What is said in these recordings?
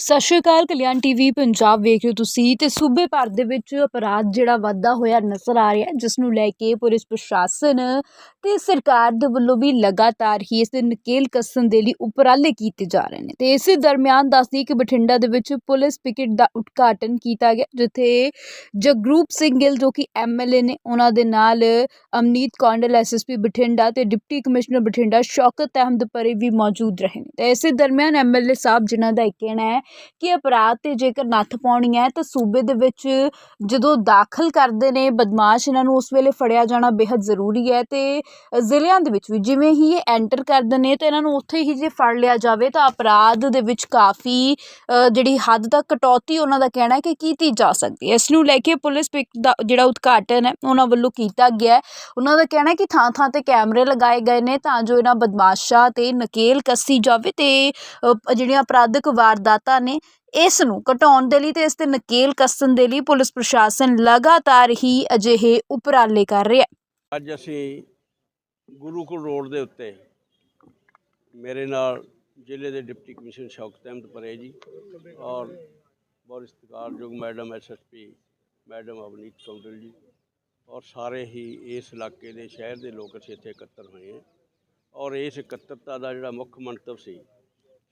ਸਤਿ ਸ਼੍ਰੀ ਅਕਾਲ, ਕਲਿਆਣ ਟੀਵੀ, ਪੰਜਾਬ ਵੇਖ ਰਹੇ ਹੋ ਤੁਸੀਂ ਤੇ ਸੂਬੇ ਭਰ ਦੇ ਵਿੱਚ ਅਪਰਾਧ ਜਿਹੜਾ ਵਾਧਾ ਹੋਇਆ ਨਜ਼ਰ ਆ ਰਿਹਾ ਜਿਸ ਨੂੰ ਲੈ ਕੇ ਪੁਲਿਸ ਪ੍ਰਸ਼ਾਸਨ ਤੇ ਸਰਕਾਰ ਦੇ ਵੱਲੋਂ ਵੀ ਲਗਾਤਾਰ ਹੀ ਇਸ ਦੇ ਨਕੇਲ ਕੱਸਣ ਦੇ ਲਈ ਉਪਰਾਲੇ ਕੀਤੇ ਜਾ ਰਹੇ ਨੇ। ਤੇ ਇਸੇ ਦਰਮਿਆਨ ਦੱਸਦੀ ਕਿ ਬਠਿੰਡਾ ਦੇ ਵਿੱਚ ਪੁਲਿਸ ਪਿਕਟ ਦਾ ਉਦਘਾਟਨ ਕੀਤਾ ਗਿਆ, ਜਿੱਥੇ ਜਗਰੂਪ ਸਿੰਘ ਗਿੱਲ ਜੋ ਕਿ ਐਮਐਲਏ ਨੇ, ਉਹਨਾਂ ਦੇ ਨਾਲ ਅਮਨੀਤ ਕੌਂਡਲ ਐਸਐਸਪੀ ਬਠਿੰਡਾ ਤੇ ਡਿਪਟੀ ਕਮਿਸ਼ਨਰ ਬਠਿੰਡਾ ਸ਼ੌਕਤ ਅਹਿਮਦ ਪਰੇ ਵੀ ਮੌਜੂਦ ਰਹੇ ਨੇ। ਤੇ ਇਸੇ ਦਰਮਿਆਨ ਐਮਐਲਏ ਸਾਹਿਬ ਜਿਨ੍ਹਾਂ ਦਾ ਇਹ ਕਹਿਣਾ ਹੈ ਕਿ ਅਪਰਾਧ ਤੇ ਜੇਕਰ ਨੱਥ ਪਾਉਣੀ ਹੈ ਤਾਂ ਸੂਬੇ ਦੇ ਵਿੱਚ ਜਦੋਂ ਦਾਖਲ ਕਰਦੇ ਨੇ ਬਦਮਾਸ਼, ਇਹਨਾਂ ਨੂੰ ਉਸ ਵੇਲੇ ਫੜਿਆ ਜਾਣਾ ਬੇहद ਜ਼ਰੂਰੀ ਹੈ ਤੇ ਜ਼ਿਲ੍ਹਿਆਂ ਦੇ ਵਿੱਚ ਵੀ ਜਿਵੇਂ ਹੀ ਇਹ ਐਂਟਰ ਕਰਦੇ ਨੇ ਤਾਂ ਇਹਨਾਂ ਨੂੰ ਉੱਥੇ ਹੀ ਜੇ ਫੜ ਲਿਆ ਜਾਵੇ ਤਾਂ ਅਪਰਾਧ ਦੇ ਵਿੱਚ ਕਾਫੀ ਜਿਹੜੀ ਹੱਦ ਤੱਕ ਕਟੌਤੀ ਉਹਨਾਂ ਦਾ ਕਹਿਣਾ ਹੈ ਕਿ ਕੀਤੀ ਜਾ ਸਕਦੀ ਹੈ। ਇਸ ਨੂੰ ਲੈ ਕੇ ਪੁਲਿਸ ਪਿਕ ਦਾ, ਜਿਹੜਾ ਉਦਘਾਟਨ ਹੈ, ਉਹਨਾਂ ਵੱਲੋਂ ਕੀਤਾ ਗਿਆ ਹੈ। ਉਹਨਾਂ ਦਾ ਕਹਿਣਾ ਹੈ ਕਿ ਥਾਂ ਥਾਂ ਤੇ ਕੈਮਰੇ ਲਗਾਏ ਗਏ ਨੇ ਤਾਂ ਜੋ ਇਹਨਾਂ ਬਦਮਾਸ਼ਾਂ ਤੇ ਨਕੇਲ ਕੱਸੀ ਜਾਵੇ ਤੇ ਜਿਹੜੀਆਂ ਅਪਰਾਧਿਕ ਵਾਰਦਾਤਾਂ ਨੇ ਇਸ ਨੂੰ ਘਟਾਉਣ ਦੇ ਲਈ ਤੇ ਇਸ ਤੇ ਨਕੇਲ ਕੱਸਣ ਦੇ ਲਈ ਪੁਲਿਸ ਪ੍ਰਸ਼ਾਸਨ ਲਗਾਤਾਰ ਹੀ ਅਜਿਹੇ ਉਪਰਾਲੇ ਕਰ ਰਿਹਾ ਹੈ। ਅੱਜ ਅਸੀਂ ਗੁਰੂਕੁਲ ਰੋਡ ਦੇ ਉੱਤੇ ਮੇਰੇ ਨਾਲ ਜ਼ਿਲ੍ਹੇ ਦੇ ਡਿਪਟੀ ਕਮਿਸ਼ਨਰ ਸ਼ੌਕਤ ਅਹਿਮਦ ਪਰੇ ਜੀ ਔਰ ਬਹੁਤ ਸਤਿਕਾਰਯੋਗ madam SSP madam Avneet Kondal ji ਔਰ ਸਾਰੇ ਹੀ ਇਸ ਇਲਾਕੇ ਦੇ ਸ਼ਹਿਰ ਦੇ ਲੋਕ ਅਸੀਂ ਇੱਥੇ ਇਕੱਤਰ ਹੋਏ ਹਾਂ ਔਰ ਇਸ ਇਕੱਤਰਤਾ ਦਾ ਜਿਹੜਾ ਮੁੱਖ ਮੰਤਵ ਸੀ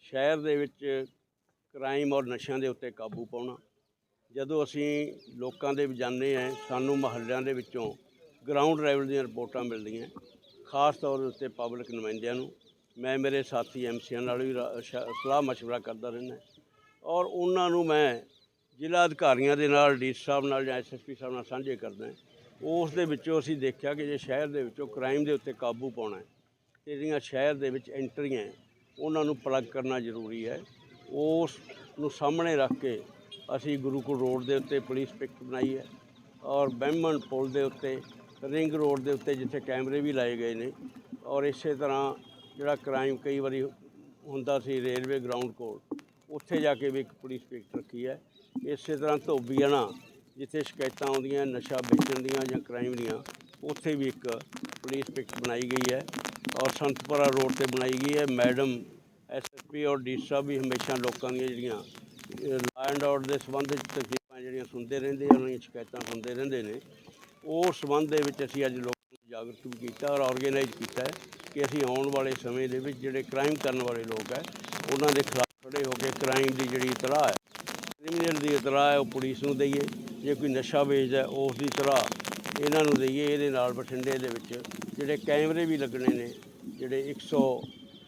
ਸ਼ਹਿਰ ਦੇ ਵਿੱਚ ਕ੍ਰਾਈਮ ਔਰ ਨਸ਼ਿਆਂ ਦੇ ਉੱਤੇ ਕਾਬੂ ਪਾਉਣਾ ਜਦੋਂ ਅਸੀਂ ਲੋਕਾਂ ਦੇ ਵਿੱਚ ਜਾਂਦੇ ਹਾਂ ਸਾਨੂੰ ਮਹੱਲਿਆਂ ਦੇ ਵਿੱਚੋਂ ਗਰਾਊਂਡ ਲੈਵਲ ਦੀਆਂ ਰਿਪੋਰਟਾਂ ਮਿਲਦੀਆਂ ਖਾਸ ਤੌਰ ਉੱਤੇ ਪਬਲਿਕ ਨੁਮਾਇੰਦਿਆਂ ਨੂੰ ਮੈਂ ਮੇਰੇ ਸਾਥੀ ਐਮਸੀਆਂ ਨਾਲ ਵੀ ਰਾ- ਸ਼- ਸਲਾਹ مشورہ ਕਰਦਾ ਰਹਿੰਦਾ ਔਰ ਉਹਨਾਂ ਨੂੰ ਮੈਂ ਜ਼ਿਲ੍ਹਾ ਅਧਿਕਾਰੀਆਂ ਦੇ ਨਾਲ ਡੀ ਸਾਹਿਬ ਨਾਲ ਜਾਂ ਐਸਐਸਪੀ ਸਾਹਿਬ ਨਾਲ ਸਾਂਝੇ ਕਰਦਾ ਉਸ ਦੇ ਵਿੱਚੋਂ ਅਸੀਂ ਦੇਖਿਆ ਕਿ ਜੇ ਸ਼ਹਿਰ ਦੇ ਵਿੱਚੋਂ ਕ੍ਰਾਈਮ ਦੇ ਉੱਤੇ ਕਾਬੂ ਪਾਉਣਾ ਹੈ ਤੇ ਜਿਹੜੀਆਂ ਸ਼ਹਿਰ ਦੇ ਵਿੱਚ ਐਂਟਰੀਆਂ ਹੈ, ਉਹਨਾਂ ਨੂੰ ਪਲੱਗ ਕਰਨਾ ਜ਼ਰੂਰੀ ਹੈ ਉਸ ਨੂੰ ਸਾਹਮਣੇ ਰੱਖ ਕੇ ਅਸੀਂ ਗੁਰੂਕੁਲ ਰੋਡ ਦੇ ਉੱਤੇ ਪੁਲਿਸ ਪਿਕਟ ਬਣਾਈ ਹੈ ਔਰ ਬਹਿਮਣ ਪੁਲ ਦੇ ਉੱਤੇ, ਰਿੰਗ ਰੋਡ ਦੇ ਉੱਤੇ ਜਿੱਥੇ ਕੈਮਰੇ ਵੀ ਲਾਏ ਗਏ ਨੇ ਔਰ ਇਸੇ ਤਰ੍ਹਾਂ ਜਿਹੜਾ ਕ੍ਰਾਈਮ ਕਈ ਵਾਰੀ ਹੁੰਦਾ ਸੀ ਰੇਲਵੇ ਗਰਾਊਂਡ ਕੋਲ, ਉੱਥੇ ਜਾ ਕੇ ਵੀ ਇੱਕ ਪੁਲਿਸ ਪਿਕਟ ਰੱਖੀ ਹੈ। ਇਸੇ ਤਰ੍ਹਾਂ ਧੋਬੀਆਣਾ ਜਿੱਥੇ ਸ਼ਿਕਾਇਤਾਂ ਆਉਂਦੀਆਂ, ਨਸ਼ਾ ਵੇਚਣ ਦੀਆਂ ਜਾਂ ਕ੍ਰਾਈਮ ਦੀਆਂ, ਉੱਥੇ ਵੀ ਇੱਕ ਪੁਲਿਸ ਪਿਕਟ ਬਣਾਈ ਗਈ ਹੈ ਔਰ ਸੰਤਪੁਰਾ ਰੋਡ ਤੇ ਬਣਾਈ ਗਈ ਹੈ। ਮੈਡਮ ਐਸਐਸਪੀ ਔਰ ਡੀ ਸਾਹਿਬ ਵੀ ਹਮੇਸ਼ਾ ਲੋਕਾਂ ਦੀਆਂ ਜਿਹੜੀਆਂ ਲਾ ਐਂਡ ਆਰਡਰ ਦੇ ਸੰਬੰਧ ਵਿੱਚ ਤਕਲੀਫਾਂ ਜਿਹੜੀਆਂ ਸੁਣਦੇ ਰਹਿੰਦੇ ਉਹਨਾਂ ਦੀਆਂ ਸ਼ਿਕਾਇਤਾਂ ਸੁਣਦੇ ਰਹਿੰਦੇ ਨੇ। ਉਸ ਸੰਬੰਧ ਦੇ ਵਿੱਚ ਅਸੀਂ ਅੱਜ ਲੋਕਾਂ ਨੂੰ ਜਾਗਰੂਕ ਵੀ ਕੀਤਾ ਔਰ ਆਰਗੇਨਾਈਜ਼ ਕੀਤਾ ਹੈ ਕਿ ਅਸੀਂ ਆਉਣ ਵਾਲੇ ਸਮੇਂ ਦੇ ਵਿੱਚ ਜਿਹੜੇ ਕ੍ਰਾਈਮ ਕਰਨ ਵਾਲੇ ਲੋਕ ਹੈ, ਉਹਨਾਂ ਦੇ ਖਿਲਾਫ ਖੜੇ ਹੋ ਕੇ ਕ੍ਰਾਈਮ ਦੀ ਜਿਹੜੀ ਇਤਲਾਹ ਹੈ ਕ੍ਰਿਮੀਨਲ ਦੀ ਇਤਲਾਹ ਹੈ, ਉਹ ਪੁਲਿਸ ਨੂੰ ਦਈਏ। ਜੇ ਕੋਈ ਨਸ਼ਾ ਵੇਚਦਾ ਉਸ ਦੀ ਤਰ੍ਹਾਂ ਇਹਨਾਂ ਨੂੰ ਦਈਏ। ਇਹਦੇ ਨਾਲ ਬਠਿੰਡੇ ਦੇ ਵਿੱਚ ਜਿਹੜੇ ਕੈਮਰੇ ਵੀ ਲੱਗਣੇ ਨੇ, ਜਿਹੜੇ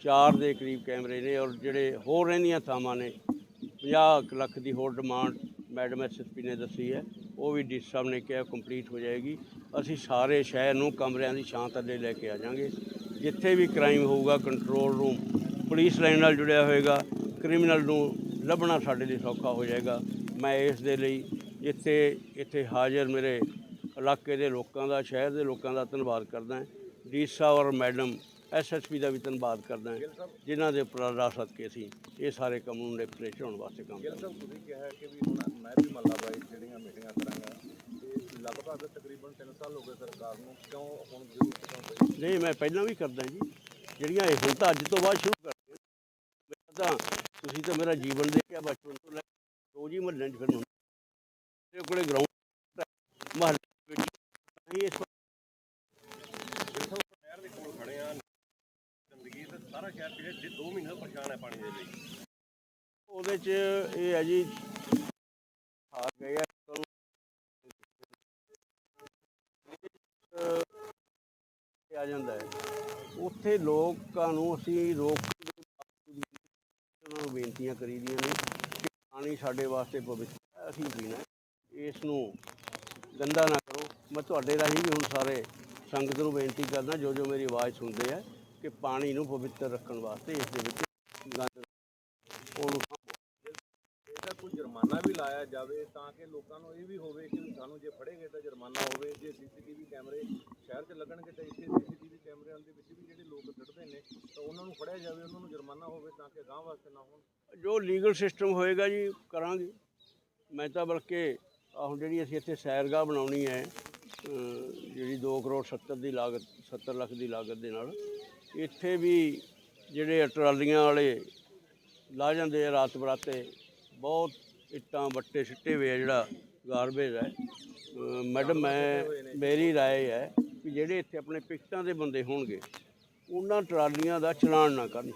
104 ਦੇ ਕਰੀਬ ਕੈਮਰੇ ਨੇ ਔਰ ਜਿਹੜੇ ਹੋਰ ਰਹਿੰਦੀਆਂ ਥਾਵਾਂ ਨੇ 50 ਕੁ ਲੱਖ ਦੀ ਹੋਰ ਡਿਮਾਂਡ ਮੈਡਮ ਐਸਐਸਪੀ ਨੇ ਦੱਸੀ ਹੈ, ਉਹ ਵੀ ਡੀ ਸਾਹਿਬ ਨੇ ਕਿਹਾ ਕੰਪਲੀਟ ਹੋ ਜਾਏਗੀ। ਅਸੀਂ ਸਾਰੇ ਸ਼ਹਿਰ ਨੂੰ ਕਮਰਿਆਂ ਦੀ ਛਾਂ ਥੱਲੇ ਲੈ ਕੇ ਆ ਜਾਾਂਗੇ। ਜਿੱਥੇ ਵੀ ਕ੍ਰਾਈਮ ਹੋਊਗਾ ਕੰਟਰੋਲ ਰੂਮ ਪੁਲਿਸ ਲਾਈਨ ਨਾਲ ਜੁੜਿਆ ਹੋਏਗਾ ਕ੍ਰਿਮੀਨਲ ਨੂੰ ਲੱਭਣਾ ਸਾਡੇ ਲਈ ਸੌਖਾ ਹੋ ਜਾਏਗਾ। ਮੈਂ ਇਸ ਦੇ ਲਈ ਇੱਥੇ ਇੱਥੇ ਹਾਜ਼ਰ ਮੇਰੇ ਇਲਾਕੇ ਦੇ ਲੋਕਾਂ ਦਾ, ਸ਼ਹਿਰ ਦੇ ਲੋਕਾਂ ਦਾ ਧੰਨਵਾਦ ਕਰਦਾ ਹਾਂ। ਡੀ ਸਾਹਿਬ ਔਰ ਮੈਡਮ ਐਸਐਸਪੀ ਦਾ ਵੀ ਧੰਨਵਾਦ ਕਰਦਾ ਹਾਂ ਜਿਨ੍ਹਾਂ ਦੇ ਉੱਪਰ ਰਾਸਤ ਕੇ ਅਸੀਂ ਇਹ ਸਾਰੇ ਕੰਮ ਨੂੰ ਨਿਪਟੇ ਚੜਾਉਣ ਵਾਸਤੇ ਕੰਮ ਗਿੱਲ ਸਾਹਿਬ ਤੁਸੀਂ ਕਿਹਾ ਕਿ ਵੀ ਹੁਣ ਮੈਂ ਵੀ ਮੱਲਾ ਬਾਈ ਜਿਹੜੀਆਂ ਮੀਟਿੰਗਾਂ ਕਰਾਂਗਾ ਤੇ ਲਗਭਗ ਤਕਰੀਬਨ 3 ਸਾਲ ਹੋ ਗਏ ਸਰਕਾਰ ਨੂੰ ਕਿਉਂ ਹੁਣ ਜ਼ਰੂਰਤ ਕਿਉਂ ਪਈ ਨਹੀਂ ਮੈਂ ਪਹਿਲਾਂ ਵੀ ਕਰਦਾ ਜੀ ਜਿਹੜੀਆਂ ਇਹ ਹੁਣ ਤਾਂ ਅੱਜ ਤੋਂ ਬਾਅਦ ਸ਼ੁਰੂ ਕਰਦੇ ਮੇਰਾ ਤਾਂ ਤੁਸੀਂ ਤਾਂ ਮੇਰਾ ਜੀਵਨ ਦੇਖਿਆ ਬਚਪਨ ਤੋਂ ਲੈ ਰੋਜ਼ ਹੀ ਮਹੱਲੇ 'ਚ ਫਿਰ ਮੇਰੇ ਕੋਲੇ ਗਰਾਊਂਡ ਮਹੱਲੇ ਵਿੱਚ। ਇਸ ਗਿੱਲ ਸਾਹਿਬ ਸ਼ਹਿਰ ਦੇ ਕੋਲ ਖੜੇ ਆ ਜ਼ਿੰਦਗੀ ਤੇ ਸਾਰਾ ਸ਼ਹਿਰ ਪਿਛਲੇ ਜੇ 2 ਮਹੀਨੇ ਤੋਂ ਪਰੇਸ਼ਾਨ ਹੈ ਪਾਣੀ ਦੇ ਲਈ। ਉਹਦੇ 'ਚ ਇਹ ਹੈ ਜੀ ਆ ਗਏ ਆ। ਤੁਹਾਨੂੰ ਆ ਜਾਂਦਾ ਹੈ। ਉੱਥੇ ਲੋਕਾਂ ਨੂੰ ਅਸੀਂ ਰੋਕ ਉਹਨਾਂ ਨੂੰ ਬੇਨਤੀਆਂ ਕਰੀ ਦੀਆਂ ਨੇ ਕਿ ਪਾਣੀ ਸਾਡੇ ਵਾਸਤੇ ਪਵਿੱਤਰ ਅਸੀਂ ਪੀਣਾ ਇਸ ਨੂੰ ਗੰਦਾ ਨਾ ਕਰੋ। ਮੈਂ ਤੁਹਾਡੇ ਰਾਹੀਂ ਵੀ ਹੁਣ ਸਾਰੇ ਸੰਗਤ ਨੂੰ ਬੇਨਤੀ ਕਰਦਾ ਜੋ ਜੋ ਮੇਰੀ ਆਵਾਜ਼ ਸੁਣਦੇ ਆ ਕਿ ਪਾਣੀ ਨੂੰ ਪਵਿੱਤਰ ਰੱਖਣ ਵਾਸਤੇ ਇਸ ਦੇ ਵਿੱਚ ਗੰਦ ਉਹਨੂੰ ਇਹਦਾ ਕੋਈ ਜੁਰਮਾਨਾ ਵੀ ਲਾਇਆ ਜਾਵੇ ਤਾਂ ਕਿ ਲੋਕਾਂ ਨੂੰ ਇਹ ਵੀ ਹੋਵੇ ਕਿ ਸਾਨੂੰ ਜੇ ਫੜੇ ਗਏ ਤਾਂ ਜੁਰਮਾਨਾ ਹੋਵੇ ਜੇ ਸੀਸੀਟੀਵੀ ਕੈਮਰੇ ਸ਼ਹਿਰ 'ਚ ਲੱਗਣਗੇ ਤਾਂ ਇੱਥੇ ਸੀਸੀਟੀਵੀ ਕੈਮਰਿਆਂ ਦੇ ਵਿੱਚ ਵੀ ਜਿਹੜੇ ਲੋਕ ਸਿੱਟਦੇ ਨੇ ਤਾਂ ਉਹਨਾਂ ਨੂੰ ਫੜਿਆ ਜਾਵੇ ਉਹਨਾਂ ਨੂੰ ਜੁਰਮਾਨਾ ਹੋਵੇ ਤਾਂ ਕਿ ਗਾਂਹ ਵਾਸਤੇ ਨਾ ਹੋਣ। ਜੋ ਲੀਗਲ ਸਿਸਟਮ ਹੋਏਗਾ ਜੀ ਕਰਾਂਗੇ। ਮੈਂ ਤਾਂ ਬਲਕਿ ਹੁਣ ਜਿਹੜੀ ਅਸੀਂ ਇੱਥੇ ਸੈਰਗਾਹ ਬਣਾਉਣੀ ਹੈ ਜਿਹੜੀ 2 ਕਰੋੜ 70 ਦੀ ਲਾਗਤ 70 ਲੱਖ ਦੀ ਲਾਗਤ ਦੇ ਨਾਲ ਇੱਥੇ ਵੀ ਜਿਹੜੇ ਟਰਾਲੀਆਂ ਵਾਲੇ ਲਾ ਜਾਂਦੇ ਆ ਰਾਤ ਬਰਾਤੇ, ਬਹੁਤ ਇੱਟਾਂ, ਵੱਟੇ, ਛਿੱਟੇ ਹੋਏ ਆ ਜਿਹੜਾ ਗਾਰਬੇਜ ਹੈ। ਮੈਡਮ ਮੈਂ, ਮੇਰੀ رائے ਹੈ ਕਿ ਜਿਹੜੇ ਇੱਥੇ ਆਪਣੇ ਪਿਕਟਾਂ ਦੇ ਬੰਦੇ ਹੋਣਗੇ, ਉਹਨਾਂ ਟਰਾਲੀਆਂ ਦਾ ਚਲਾਨ ਨਾ ਕਰਨ।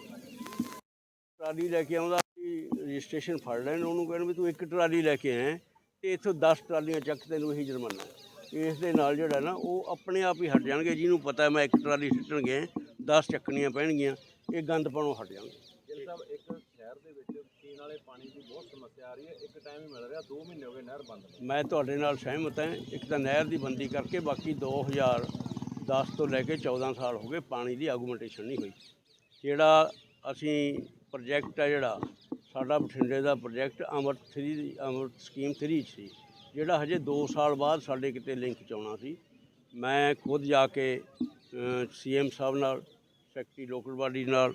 ਟਰਾਲੀ ਲੈ ਕੇ ਆਉਂਦਾ ਸੀ, ਰਜਿਸਟ੍ਰੇਸ਼ਨ ਫੜ ਲੈਣ, ਉਹਨੂੰ ਕਹਿਣ ਵੀ ਤੂੰ ਇੱਕ ਟਰਾਲੀ ਲੈ ਕੇ ਆਇਆ ਤੇ ਇੱਥੋਂ 10 ਟਰਾਲੀਆਂ ਚੱਕ ਤੈਨੂੰ ਇਹੀ ਜੁਰਮਾਨਾ। ਇਸ ਦੇ ਨਾਲ ਜਿਹੜਾ ਨਾ, ਉਹ ਆਪਣੇ ਆਪ ਹੀ ਹਟ ਜਾਣਗੇ, ਜਿਹਨੂੰ ਪਤਾ ਮੈਂ ਇੱਕ ਟਰਾਲੀ ਸਿੱਟਣ ਗਿਆ। 10 ਚੱਕਣੀਆਂ ਪੈਣਗੀਆਂ ਇਹ ਗੰਦ ਪਾਣੋਂ ਹਟ ਜਾਣਗੇ। ਗਿੱਲ ਸਾਹਿਬ ਇੱਕ ਸ਼ਹਿਰ ਦੇ ਵਿੱਚ ਪੀਣ ਵਾਲੇ ਪਾਣੀ ਦੀ ਬਹੁਤ ਸਮੱਸਿਆ ਆ ਰਹੀ ਹੈ। ਇੱਕ ਟਾਈਮ ਹੀ ਮਿਲ ਰਿਹਾ 2 ਮਹੀਨੇ ਹੋ ਗਏ ਨਹਿਰ ਬੰਦ ਪਈ ਮੈਂ ਤੁਹਾਡੇ ਨਾਲ ਸਹਿਮਤ ਹਾਂ ਇੱਕ ਤਾਂ ਨਹਿਰ ਦੀ ਬੰਦੀ ਕਰਕੇ ਬਾਕੀ 2010 ਤੋਂ ਲੈ ਕੇ 14 ਸਾਲ ਹੋ ਗਏ ਪਾਣੀ ਦੀ ਆਗੂਮੈਂਟੇਸ਼ਨ ਨਹੀਂ ਹੋਈ। ਜਿਹੜਾ ਅਸੀਂ ਪ੍ਰੋਜੈਕਟ ਹੈ ਜਿਹੜਾ ਸਾਡਾ ਬਠਿੰਡੇ ਦਾ ਪ੍ਰੋਜੈਕਟ ਅਮਰਤ 3 ਦੀ ਅਮਰਤ ਸਕੀਮ 3 'ਚ ਸੀ ਜਿਹੜਾ ਹਜੇ 2 ਸਾਲ ਬਾਅਦ ਸਾਡੇ ਕਿਤੇ ਲਿੰਕ 'ਚ ਆਉਣਾ ਸੀ। ਮੈਂ ਖੁਦ ਜਾ ਕੇ ਸੀਐਮ ਸਾਹਿਬ ਨਾਲ ਸੈਕਟਰੀ ਲੋਕਲ ਬਾਡੀ ਨਾਲ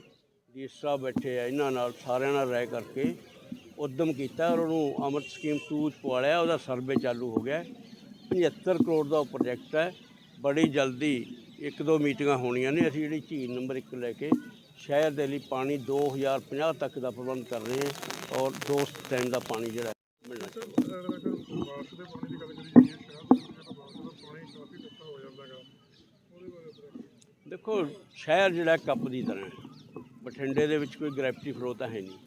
ਡੀ ਸਾਹਿਬ ਬੈਠੇ ਆ, ਇਹਨਾਂ ਨਾਲ ਸਾਰਿਆਂ ਨਾਲ ਰਾਏ ਕਰਕੇ ਉਦਮ ਕੀਤਾ ਔਰ ਉਹਨੂੰ ਅਮਰਤ ਸਕੀਮ 2 ਚ ਪਵਾਲਿਆ, ਉਹਦਾ ਸਰਵੇ ਚਾਲੂ ਹੋ ਗਿਆ ਹੈ। 75 ਕਰੋੜ ਦਾ ਉਹ ਪ੍ਰੋਜੈਕਟ ਹੈ ਬੜੀ ਜਲਦੀ ਇੱਕ ਦੋ ਮੀਟਿੰਗਾਂ ਹੋਣੀਆਂ ਨੇ, ਅਸੀਂ ਜਿਹੜੀ ਝੀਲ ਨੰਬਰ 1 ਲੈ ਕੇ ਸ਼ਹਿਰ ਦੇ ਲਈ ਪਾਣੀ 2050 ਤੱਕ ਦਾ ਪ੍ਰਬੰਧ ਕਰ ਰਹੇ ਹਾਂ ਔਰ ਦੋ ਟਾਈਮ ਦਾ ਪਾਣੀ ਜਿਹੜਾ ਮਿਲਣਾ ਚਾਹੀਦਾ ਅਗਰ ਬਾਰਿਸ਼ ਦੇ ਪਾਣੀ ਦੀ ਗੱਲ ਕਰੀ ਜਾਈਏ ਸ਼ਹਿਰ ਦੇ ਵਿੱਚ ਜਿਹੜਾ ਬਾਰਿਸ਼ ਦਾ ਪਾਣੀ ਕਾਫੀ ਇਕੱਠਾ ਹੋ ਜਾਂਦਾ ਹੈਗਾ ਉਹਦੇ ਬਾਰੇ ਥੋੜ੍ਹਾ ਦੇਖੋ ਸ਼ਹਿਰ ਜਿਹੜਾ ਕੱਪ ਦੀ ਤਰ੍ਹਾਂ ਹੈ। ਬਠਿੰਡੇ ਦੇ ਵਿੱਚ ਕੋਈ ਗ੍ਰੈਵਿਟੀ ਫਲੋ ਤਾਂ ਹੈ ਨਹੀਂ।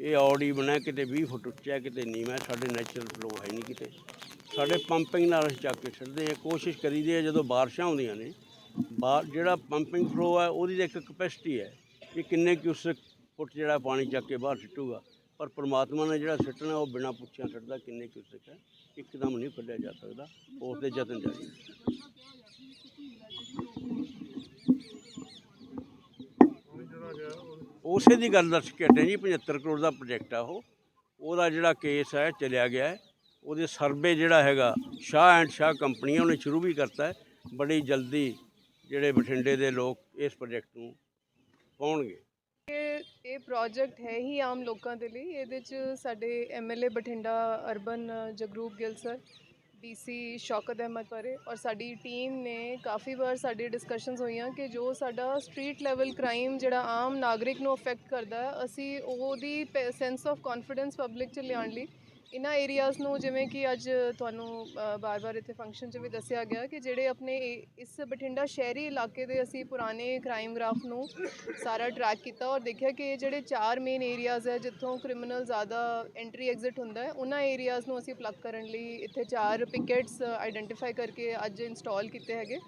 ਇਹ ਔਡੀ ਬਣਿਆ ਕਿਤੇ 20 ਫੁੱਟ ਉੱਚਾ ਕਿਤੇ ਨੀਵਾਂ ਹੈ, ਸਾਡੇ ਨੈਚੁਰਲ ਫਲੋ ਹੈ ਨਹੀਂ ਕਿਤੇ। ਸਾਡੇ ਪੰਪਿੰਗ ਨਾਲ ਅਸੀਂ ਚੱਕ ਕੇ ਛੱਡਦੇ ਹਾਂ ਕੋਸ਼ਿਸ਼ ਕਰੀਦੀ ਹੈ ਜਦੋਂ ਬਾਰਿਸ਼ਾਂ ਆਉਂਦੀਆਂ ਨੇ ਬਾਹਰ ਜਿਹੜਾ ਪੰਪਿੰਗ ਫਲੋ ਹੈ ਉਹਦੀ ਤਾਂ ਇੱਕ ਕਪੈਸਿਟੀ ਹੈ ਕਿ ਕਿੰਨੇ ਕਿਊਸਕ ਫੁੱਟ ਜਿਹੜਾ ਪਾਣੀ ਚੱਕ ਕੇ ਬਾਹਰ ਸਿੱਟੂਗਾ। ਪਰ ਪ੍ਰਮਾਤਮਾ ਨੇ ਜਿਹੜਾ ਸਿੱਟਣਾ ਉਹ ਬਿਨਾਂ ਪੁੱਛਿਆ ਸਿੱਟਦਾ ਕਿੰਨੇ ਕਿਊਸਕ ਹੈ ਇੱਕਦਮ ਨਹੀਂ ਕੱਢਿਆ ਜਾ ਸਕਦਾ ਉਸ ਦੇ ਯਤਨ ਜਾਰੀ ਨੇ। ਪਾਣੀ ਜਿਹੜਾ ਗਿਆ ਉਹ ਉਸੇ ਦੀ ਗੱਲ ਦੱਸ ਕੇ ਹਟੇ ਜੀ 75 ਕਰੋੜ ਦਾ ਪ੍ਰੋਜੈਕਟ ਆ ਉਹ। ਉਹਦਾ ਜਿਹੜਾ ਕੇਸ ਹੈ, ਚਲਿਆ ਗਿਆ ਹੈ। ਉਹਦੇ ਸਰਵੇ ਜਿਹੜਾ ਹੈਗਾ, ਸ਼ਾਹ ਐਂਡ ਸ਼ਾਹ ਕੰਪਨੀ ਉਹਨੇ ਸ਼ੁਰੂ ਵੀ ਕਰਤਾ ਹੈ। ਬੜੀ ਜਲਦੀ ਜਿਹੜੇ ਬਠਿੰਡੇ ਦੇ ਲੋਕ ਇਸ ਪ੍ਰੋਜੈਕਟ ਨੂੰ ਪਾਉਣਗੇ। ਇਹ ਇਹ ਪ੍ਰੋਜੈਕਟ ਹੈ ਹੀ ਆਮ ਲੋਕਾਂ ਦੇ ਲਈ। ਇਹਦੇ ਚ ਸਾਡੇ MLA Bathinda urban Jagroop Gill sir DC Shaukat Ahmad Pare ਔਰ ਸਾਡੀ ਟੀਮ ਨੇ ਕਾਫੀ ਵਾਰ ਸਾਡੀ ਡਿਸਕਸ਼ਨਸ ਹੋਈਆਂ ਕਿ ਜੋ ਸਾਡਾ ਸਟਰੀਟ ਲੈਵਲ ਕ੍ਰਾਈਮ ਜਿਹੜਾ ਆਮ ਨਾਗਰਿਕ ਨੂੰ ਅਫੈਕਟ ਕਰਦਾ ਹੈ, ਅਸੀਂ ਉਹਦੀ ਸੈਂਸ ਆਫ ਕੌਨਫੀਡੈਂਸ ਪਬਲਿਕ ਚ ਲਿਆਉਣ ਲਈ ਇਹਨਾਂ ਏਰੀਆਜ਼ ਨੂੰ ਜਿਵੇਂ ਕਿ ਅੱਜ ਤੁਹਾਨੂੰ ਬਾਰ-ਬਾਰ ਇੱਥੇ ਫੰਕਸ਼ਨ 'ਚ ਵੀ ਦੱਸਿਆ ਗਿਆ ਕਿ ਜਿਹੜੇ ਆਪਣੇ ਇਹ- ਇਸ ਬਠਿੰਡਾ ਸ਼ਹਿਰੀ ਇਲਾਕੇ ਦੇ ਅਸੀਂ ਪੁਰਾਣੇ ਕ੍ਰਾਈਮ ਗ੍ਰਾਫ ਨੂੰ ਸਾਰਾ ਟਰੈਕ ਕੀਤਾ ਔਰ ਦੇਖਿਆ ਕਿ ਇਹ ਜਿਹੜੇ ਚਾਰ ਮੇਨ ਏਰੀਆਜ਼ ਹੈ ਜਿੱਥੋਂ ਕ੍ਰਿਮੀਨਲ ਜ਼ਿਆਦਾ ਐਂਟਰੀ ਐਗਜ਼ਿਟ ਹੁੰਦਾ ਹੈ ਉਹਨਾਂ ਏਰੀਆਜ਼ ਨੂੰ ਅਸੀਂ ਪਲੱਗ ਕਰਨ ਲਈ ਇੱਥੇ ਚਾਰ ਪਿਕਟਸ ਆਈਡੈਂਟੀਫਾਈ ਕਰਕੇ ਅੱਜ ਇੰਸਟਾਲ ਕੀਤੇ ਹੈਗੇ।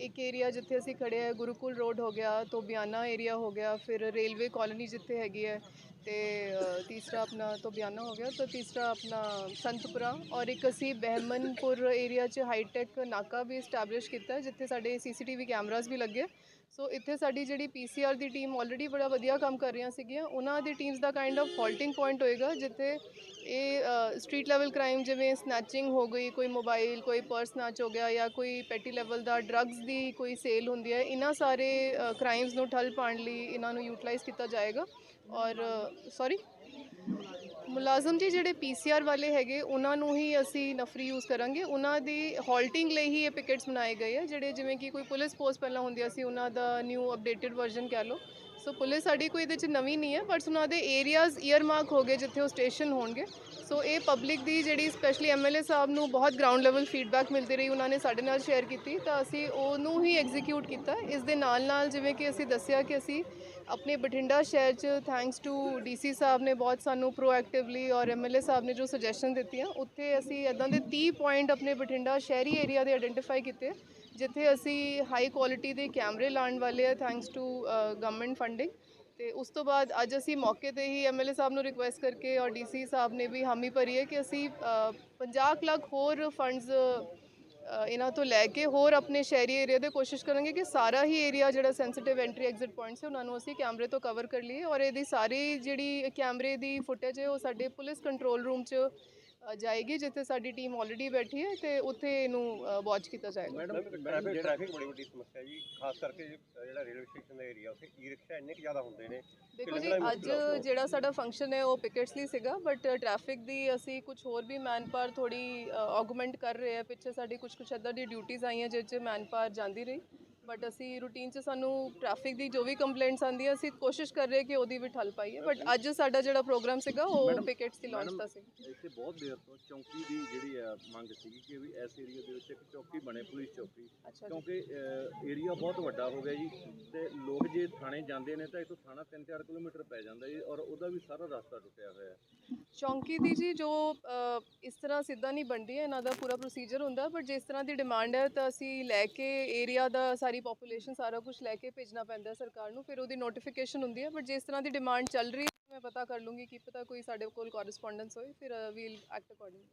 ਇੱਕ ਏਰੀਆ ਜਿੱਥੇ ਅਸੀਂ ਖੜੇ ਹੈ, ਗੁਰੂਕੁਲ ਰੋਡ ਹੋ ਗਿਆ, ਤੋਬਿਆਨਾ ਏਰੀਆ ਹੋ ਗਿਆ, ਫਿਰ ਰੇਲਵੇ ਕਾਲੋਨੀ ਜਿੱਥੇ ਹੈਗੀ ਹੈ ਤੇ ਅ, ਤੀਸਰਾ ਆਪਣਾ ਤੋਬਿਆਨਾ ਹੋ ਗਿਆ ਤਾਂ ਤੀਸਰਾ ਆਪਣਾ ਸੰਤਪੁਰਾ ਔਰ ਇੱਕ ਅਸੀਂ ਬਹਿਮਨਪੁਰ ਏਰੀਆ 'ਚ ਹਾਈਟੈਕ ਨਾਕਾ ਵੀ ਸਟੈਬਲਿਸ਼ ਕੀਤਾ ਜਿੱਥੇ ਸਾਡੇ ਸੀਸੀਟੀਵੀ ਕੈਮਰਾਜ਼ ਵੀ ਲੱਗੇ। ਸੋ ਇੱਥੇ ਸਾਡੀ ਜਿਹੜੀ ਪੀਸੀਆਰ ਦੀ ਟੀਮ ਆਲਰੇਡੀ ਬੜਾ ਵਧੀਆ ਕੰਮ ਕਰ ਰਹੀਆਂ ਸੀਗੀਆਂ। ਉਹਨਾਂ ਦੀ ਟੀਮਸ ਦਾ ਕਾਈਂਡ ਆਫ ਫਾਲਟਿੰਗ ਪੁਆਇੰਟ ਹੋਏਗਾ, ਜਿੱਥੇ ਇਹ ਸਟਰੀਟ ਲੈਵਲ ਕ੍ਰਾਈਮ ਜਿਵੇਂ ਸਨੈਚਿੰਗ ਹੋ ਗਈ, ਕੋਈ ਮੋਬਾਈਲ ਕੋਈ ਪਰਸ ਸਨੈਚ ਹੋ ਗਿਆ ਜਾਂ ਕੋਈ ਪੈਟੀ ਲੈਵਲ ਦਾ ਡਰੱਗਸ ਦੀ ਕੋਈ ਸੇਲ ਹੁੰਦੀ ਹੈ, ਇਹਨਾਂ ਸਾਰੇ ਕ੍ਰਾਈਮਸ ਨੂੰ ਠੱਲ ਪਾਉਣ ਲਈ ਇਹਨਾਂ ਨੂੰ ਯੂਟਿਲਾਈਜ਼ ਕੀਤਾ ਜਾਏਗਾ। ਔਰ ਸੌਰੀ ਮੁਲਾਜ਼ਮ ਜੀ ਜਿਹੜੇ ਪੀਸੀਆਰ ਵਾਲੇ ਹੈਗੇ, ਉਹਨਾਂ ਨੂੰ ਹੀ ਅਸੀਂ ਨਫਰੀ ਯੂਜ਼ ਕਰਾਂਗੇ। ਉਹਨਾਂ ਦੀ ਹਾਲਟਿੰਗ ਲਈ ਹੀ ਇਹ ਪਿਕਟਸ ਬਣਾਏ ਗਏ ਆ, ਜਿਹੜੇ ਜਿਵੇਂ ਕਿ ਕੋਈ ਪੁਲਿਸ ਪੋਸਟ ਪਹਿਲਾਂ ਹੁੰਦੀਆਂ ਸੀ ਉਹਨਾਂ ਦਾ ਨਿਊ ਅਪਡੇਟਡ ਵਰਜ਼ਨ ਕਹਿ ਲਓ। ਸੋ ਪੁਲਿਸ ਸਾਡੀ ਕੋਈ ਇਹਦੇ ਚ ਨਵੀਂ ਨਹੀਂ ਹੈ ਬਟ ਉਹਨਾਂ ਦੇ ਏਰੀਆਜ਼ ਈਅਰ ਮਾਰਕ ਹੋ ਗਏ ਜਿੱਥੇ ਉਹ ਸਟੇਸ਼ਨ ਹੋਣਗੇ। ਸੋ ਇਹ ਪਬਲਿਕ ਦੀ ਜਿਹੜੀ ਸਪੈਸ਼ਲੀ ਐਮਐਲਏ ਸਾਹਿਬ ਨੂੰ ਬਹੁਤ ਗਰਾਊਂਡ ਲੈਵਲ ਫੀਡਬੈਕ ਮਿਲਦੀ ਰਹੀ, ਉਹਨਾਂ ਨੇ ਸਾਡੇ ਨਾਲ ਸ਼ੇਅਰ ਕੀਤੀ, ਤਾਂ ਅਸੀਂ ਉਹਨੂੰ ਹੀ ਐਗਜ਼ੀਕਿਊਟ ਕੀਤਾ। ਇਸ ਦੇ ਨਾਲ ਨਾਲ ਜਿਵੇਂ ਕਿ ਅਸੀਂ ਦੱਸਿਆ ਕਿ ਅਸੀਂ ਆਪਣੇ ਬਠਿੰਡਾ ਸ਼ਹਿਰ 'ਚ ਥੈਂਕਸ ਟੂ ਡੀਸੀ ਸਾਹਿਬ ਨੇ ਬਹੁਤ ਸਾਨੂੰ ਪ੍ਰੋਐਕਟਿਵਲੀ ਔਰ ਐਮਐਲਏ ਸਾਹਿਬ ਨੇ ਜੋ ਸੁਜੈਸ਼ਨ ਦਿੱਤੀਆਂ ਉੱਥੇ ਅਸੀਂ ਇਦਾਂ ਦੇ 30 ਪੁਆਇੰਟ ਆਪਣੇ ਬਠਿੰਡਾ ਸ਼ਹਿਰੀ ਏਰੀਆ ਦੇ ਆਇਡੈਂਟੀਫਾਈ ਕੀਤੇ ਜਿੱਥੇ ਅਸੀਂ ਹਾਈ ਕੁਆਲਿਟੀ ਦੇ ਕੈਮਰੇ ਲਾਉਣ ਵਾਲੇ ਆ ਥੈਂਕਸ ਟੂ ਗਵਰਨਮੈਂਟ ਫੰਡਿੰਗ ਤੇ ਉਸ ਤੋਂ ਬਾਅਦ ਅੱਜ ਅਸੀਂ ਮੌਕੇ ਤੇ ਹੀ ਐਮਐਲਏ ਸਾਹਿਬ ਨੂੰ ਰਿਕੁਐਸਟ ਕਰਕੇ ਔਰ ਡੀਸੀ ਸਾਹਿਬ ਨੇ ਵੀ ਹਾਮੀ ਭਰੀ ਹੈ ਕਿ ਅਸੀਂ ਅ, 50 ਕੁ ਲੱਖ ਹੋਰ ਫੰਡਸ ਇਹਨਾਂ ਤੋਂ ਲੈ ਕੇ ਹੋਰ ਆਪਣੇ ਸ਼ਹਿਰੀ ਏਰੀਆ ਦੇ ਕੋਸ਼ਿਸ਼ ਕਰਾਂਗੇ ਕਿ ਸਾਰਾ ਹੀ ਏਰੀਆ ਜਿਹੜਾ ਸੈਂਸਿਟਿਵ ਐਂਟਰੀ ਐਗਜ਼ਿਟ ਪੁਆਇੰਟਸ ਹੈ, ਉਹਨਾਂ ਨੂੰ ਅਸੀਂ ਕੈਮਰੇ ਤੋਂ ਕਵਰ ਕਰ ਲਈਏ ਔਰ ਇਹਦੀ ਸਾਰੀ ਜਿਹੜੀ ਕੈਮਰੇ ਦੀ ਫੁਟੇਜ ਹੈ, ਉਹ ਸਾਡੇ ਪੁਲਿਸ ਕੰਟਰੋਲ ਰੂਮ 'ਚ ਜਾਏਗੀ ਜਿੱਥੇ ਸਾਡੀ ਟੀਮ ਆਲਰੇਡੀ ਬੈਠੀ ਹੈ ਤੇ ਉੱਥੇ ਇਹਨੂੰ ਵਾਚ ਕੀਤਾ ਜਾਏਗਾ। ਮੈਡਮ ਟ੍ਰੈਫਿਕ ਟ੍ਰੈਫਿਕ ਬੜੀ ਵੱਡੀ ਸਮੱਸਿਆ ਜੀ ਖਾਸ ਕਰਕੇ ਜਿਹੜਾ ਰੇਲਵੇ ਸਟੇਸ਼ਨ ਦਾ ਏਰੀਆ ਉੱਥੇ ਈ ਰਿਕਸ਼ਾ ਇੰਨੇ ਕੁ ਜ਼ਿਆਦਾ ਹੁੰਦੇ ਨੇ। ਦੇਖੋ ਜੀ ਅੱਜ ਜਿਹੜਾ ਸਾਡਾ ਫੰਕਸ਼ਨ ਹੈ ਉਹ ਪਿਕਟਸ ਲਈ ਸੀਗਾ ਬਟ ਟ੍ਰੈਫਿਕ ਦੀ ਅਸੀਂ ਕੁਝ ਹੋਰ ਵੀ ਮੈਨਪਾਵਰ ਥੋੜੀ ਆਗੂਮੈਂਟ ਕਰ ਰਹੇ ਆ ਪਿੱਛੇ ਸਾਡੀ ਕੁਝ ਕੁਝ ਇੱਦਾਂ ਦੀ ਡਿਊਟੀਆਂ ਆਈਆਂ ਜਿਸ 'ਚ ਮੈਨਪਾਵਰ ਜਾਂਦੀ ਰਹੀ। ਬਟ ਅਸੀਂ ਰੂਟੀਨ 'ਚ ਸਾਨੂੰ ਟ੍ਰੈਫਿਕ ਦੀ ਜੋ ਵੀ ਕੰਪਲੇਂਟਸ ਆਉਂਦੀਆਂ ਅਸੀਂ ਕੋਸ਼ਿਸ਼ ਕਰ ਰਹੇ ਕਿ ਉਹਦੀ ਵੀ ਠੱਲ ਪਾਈਏ ਬਟ ਅੱਜ ਸਾਡਾ ਜਿਹੜਾ ਪ੍ਰੋਗਰਾਮ ਸੀਗਾ ਉਹ ਪਿਕੇਟਸ ਦੀ ਲਾਂਚ ਦਾ ਸੀ ਇੱਥੇ ਬਹੁਤ ਦੇਰ ਤੋਂ ਚੌਂਕੀ ਦੀ ਜਿਹੜੀ ਆ ਮੰਗ ਸੀਗੀ ਕਿ ਵੀ ਇਸ ਏਰੀਆ ਦੇ ਵਿੱਚ ਇੱਕ ਚੌਕੀ ਬਣੇ ਪੁਲਿਸ ਚੌਕੀ। ਕਿਉਂਕਿ ਏਰੀਆ ਬਹੁਤ ਵੱਡਾ ਹੋ ਗਿਆ ਜੀ ਤੇ ਲੋਕ ਜੇ ਥਾਣੇ ਜਾਂਦੇ ਨੇ ਤਾਂ ਇੱਥੋਂ ਥਾਣਾ 3-4 ਕਿਲੋਮੀਟਰ ਪੈ ਜਾਂਦਾ ਜੀ ਔਰ ਉਹਦਾ ਵੀ ਸਾਰਾ ਰਸਤਾ ਟੁੱਟਿਆ ਹੋਇਆ। ਹੈ ਚੌਂਕੀ ਦੀ ਜੀ ਜੋ ਇਸ ਤਰ੍ਹਾਂ ਸਿੱਧਾ ਨਹੀਂ ਬਣਦੀ ਹੈ ਇਹਨਾਂ ਦਾ ਪੂਰਾ ਪ੍ਰੋਸੀਜਰ ਹੁੰਦਾ ਬਟ ਜਿਸ ਤਰ੍ਹਾਂ ਦੀ ਡਿਮਾਂਡ ਹੈ ਤਾਂ ਅਸੀਂ ਲੈ ਕੇ ਏਰੀਆ ਦਾ ਸਾਰੀ ਪੋਪੂਲੇਸ਼ਨ ਸਾਰਾ ਕੁਝ ਲੈ ਕੇ ਭੇਜਣਾ ਪੈਂਦਾ ਸਰਕਾਰ ਨੂੰ, ਫਿਰ ਉਹਦੀ ਨੋਟੀਫਿਕੇਸ਼ਨ ਹੁੰਦੀ ਹੈ। ਬਟ ਜਿਸ ਤਰ੍ਹਾਂ ਦੀ ਡਿਮਾਂਡ ਚੱਲ ਰਹੀ ਹੈ, ਮੈਂ ਪਤਾ ਕਰ ਲੂੰਗੀ ਕਿ ਪਤਾ ਕੋਈ ਸਾਡੇ ਕੋਲ ਕੋਰਸਪੋਂਡੈਂਸ ਹੋਏ, ਫਿਰ ਵੀਲ ਐਕਟ ਅਕੋਰਡਿੰਗ